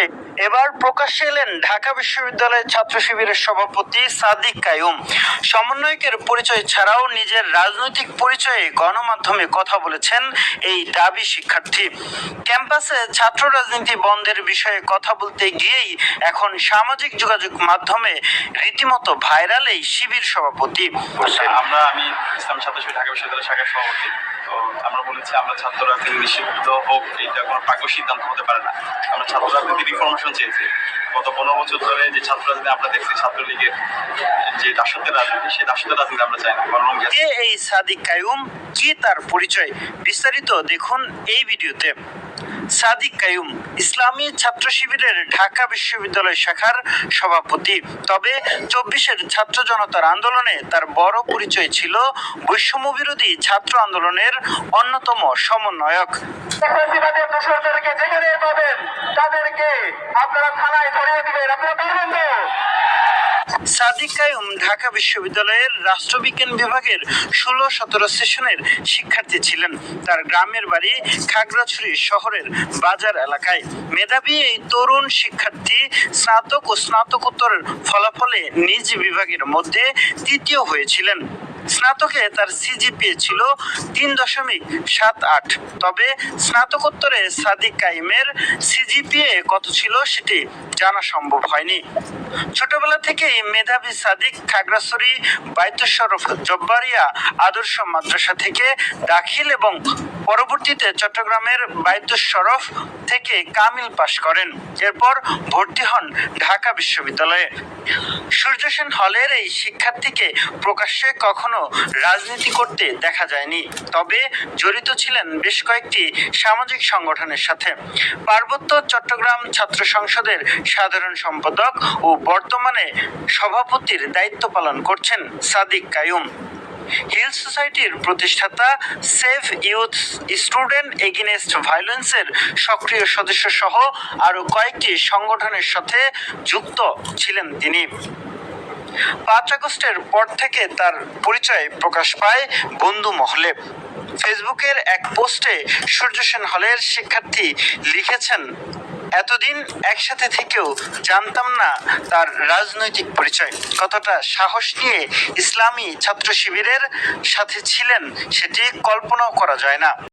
সাথে এবার প্রকাশ্যে এলেন ঢাকা বিশ্ববিদ্যালয়ের ছাত্র শিবিরের সভাপতি সাদিক কায়ুম। সমন্বয়কের পরিচয় ছাড়াও নিজের রাজনৈতিক পরিচয়ে গণমাধ্যমে কথা বলেছেন এই দাবি শিক্ষার্থী। ক্যাম্পাসে ছাত্র রাজনীতি বন্ধের বিষয়ে কথা বলতে গিয়েই এখন সামাজিক যোগাযোগ মাধ্যমে রীতিমতো ভাইরাল এই শিবির সভাপতি। আমরা, আমি ইসলাম ছাত্র ঢাকা বিশ্ববিদ্যালয় শাখার সভাপতি। আমরা বলেছি, আমরা ছাত্র রাজনীতি নিষিদ্ধ হোক, এটা কোনো প্রাজ্ঞ সিদ্ধান্ত হতে পারে না। আমরা ছাত্র রাজনীতির রিফরমেশন চেয়েছি। গত পনেরো বছর ধরে যে ছাত্র রাজনীতি আমরা দেখছি, ছাত্রলীগের যে দাসত্বের রাজনীতি, সেই দাসত্বের রাজনীতি আমরা চাই না। বরং এই সাদিক কায়ুম? কি তার পরিচয়? বিস্তারিত দেখুন এই ভিডিওতে। সাদিক কায়ুম, ইসলামী ছাত্র শিবিরের ঢাকা বিশ্ববিদ্যালয় শাখার সভাপতি। তবে চব্বিশের ছাত্র জনতার আন্দোলনে তার বড় পরিচয় ছিল বৈষম্য বিরোধী ছাত্র আন্দোলনের অন্যতম সমন্বয়ক। যেখানে পাবেন তাদেরকে আপনারা থানায় ধরিয়ে দিবেন। আপনারা পারবেন তো? সাদিক কায়ুম ঢাকা বিশ্ববিদ্যালয়ের রাষ্ট্রবিজ্ঞান বিভাগের ষোলো সতেরো সেশনের শিক্ষার্থী ছিলেন। তার গ্রামের বাড়ি খাগড়াছড়ি শহরের বাজার এলাকায়। মেধাবী এই তরুণ শিক্ষার্থী স্নাতক ও স্নাতকোত্তরের ফলাফলে নিজ বিভাগের মধ্যে তৃতীয় হয়েছিলেন। স্নাতকে তার সিজিপিএ ছিল তিন দশমিক সাত আট। তবে স্নাতকোত্তরে সাদিক কাইমের সিজিপিএ কত ছিল সেটি জানা সম্ভব হয়নি। ছোটবেলা থেকেই মেধাবী সাদিক খাগড়াছড়ি বাইতুশরফ জব্বারিয়া আদর্শ মাদ্রাসা থেকে দাখিল এবং পরবর্তীতে চট্টগ্রামের বাইতুশরফ থেকে কামিল পাশ করেন। এরপর ভর্তি হন ঢাকা বিশ্ববিদ্যালয়ে। সূর্য সেন হলের এই শিক্ষার্থীকে প্রকাশ্যে কখনো রাজনীতি করতে দেখা যায়নি, তবে জড়িত ছিলেন বেশ কয়েকটি সামাজিক সংগঠনের সাথে। পার্বত্য চট্টগ্রাম ছাত্র সংসদের সাধারণ সম্পাদক ও বর্তমানে সভাপতির দায়িত্ব পালন করছেন সাদিক কায়ুম। হিল সোসাইটির প্রতিষ্ঠাতা সেভ ইউথ স্টুডেন্ট এগেনেস্ট ভায়োলেন্সের সক্রিয় সদস্য সহ আরও কয়েকটি সংগঠনের সাথে যুক্ত ছিলেন তিনি। পাঁচ আগস্টের পর থেকে তার পরিচয় প্রকাশ পায় বন্ধু মহলে। ফেসবুকের এক পোস্টে সূর্য সেন হলের শিক্ষার্থী লিখেছেন এতদিন একসাথে থেকেও জানতাম না তার রাজনৈতিক পরিচয়। কতটা সাহস নিয়ে ইসলামী ছাত্র শিবিরের সাথে ছিলেন সেটি কল্পনাও করা যায় না।